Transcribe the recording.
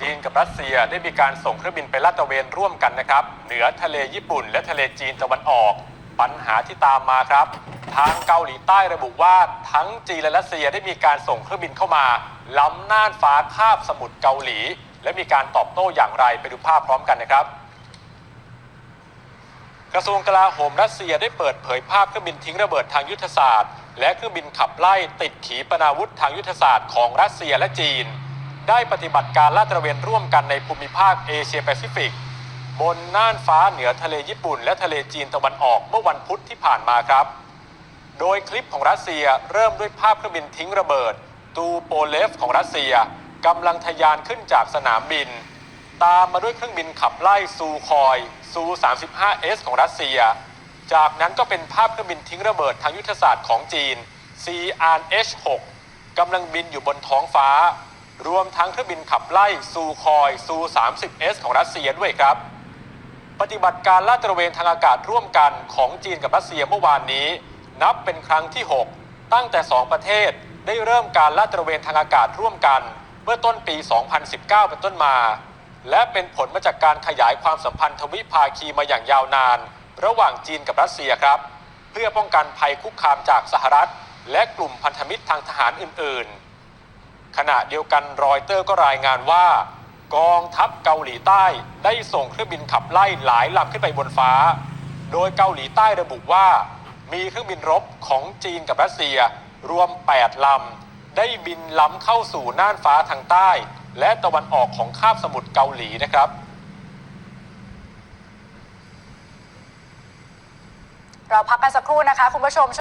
จีนกับรัสเซียได้มีการส่งเครื่องบินไปลาดตระเวนร่วมกันนะครับ เหนือทะเลญี่ปุ่น และทะเลจีนตะวันออก ปัญหาที่ตามมาครับ ทางเกาหลีใต้ระบุว่าทั้งจีนและรัสเซียได้มีการส่งเครื่องบินเข้ามา ล้ำน่านฟ้าคาบสมุทรเกาหลี และมีการตอบโต้อย่างไรไปดูภาพพร้อมกันนะครับกระทรวงกลาโหมรัสเซียได้เปิดเผยภาพเครื่องบินทิ้งระเบิดทางยุทธศาสตร์ และเครื่องบินขับไล่ติดขีปนาวุธทางยุทธศาสตร์ของรัสเซียและจีน ได้ปฏิบัติการลาดตระเวนร่วมกันในภูมิภาคเอเชียแปซิฟิก บนน่านฟ้าเหนือทะเลญี่ปุ่น และทะเลจีนตะวันออกเมื่อวันพุธที่ผ่านมาครับ โดยคลิปของรัสเซียเริ่มด้วยภาพเครื่องบินทิ้งระเบิด ตูโปเลฟของรัสเซียกำลังทะยานขึ้นจากสนามบิน ตามมาด้วยเครื่องบินขับไล่ซูคอยซู 35S ของรัสเซีย จากนั้นก็เป็นภาพเครื่องบินทิ้งระเบิดทางยุทธศาสตร์ของจีน CRH-6 กำลังบินอยู่บนท้องฟ้า รวมทั้งเครื่องบินขับไล่ซูคอยซู 30S ของรัสเซียด้วยครับ ปฏิบัติการลาดตระเวนทางอากาศร่วมกันของจีนกับรัสเซียเมื่อวานนี้ นับเป็นครั้งที่ 6 ตั้งแต่ 2 ประเทศได้เริ่มการลาดตระเวนทางอากาศร่วมกัน เมื่อต้นปี 2019 เป็นต้นมา และเป็นผลมาจากการขยายความสัมพันธ์ทวิภาคีมาอย่างยาวนาน ระหว่างจีนกับรัสเซียครับ เพื่อป้องกันภัยคุกคามจากสหรัฐ และกลุ่มพันธมิตรทางทหารอื่นๆ ขณะเดียวกันรอยเตอร์ก็รายงานว่า กองทัพเกาหลีใต้ได้ส่งเครื่องบินขับไล่หลายลำขึ้นไปบนฟ้า โดยเกาหลีใต้ระบุว่า มีเครื่องบินรบของจีนกับรัสเซีย รวม 8 ลำ ได้บินล้ำเข้าสู่น่านฟ้าทางใต้ และตะวันออกของคาบสมุทรเกาหลีนะครับเราพักกันสักครู่นะคะ คุณผู้ชม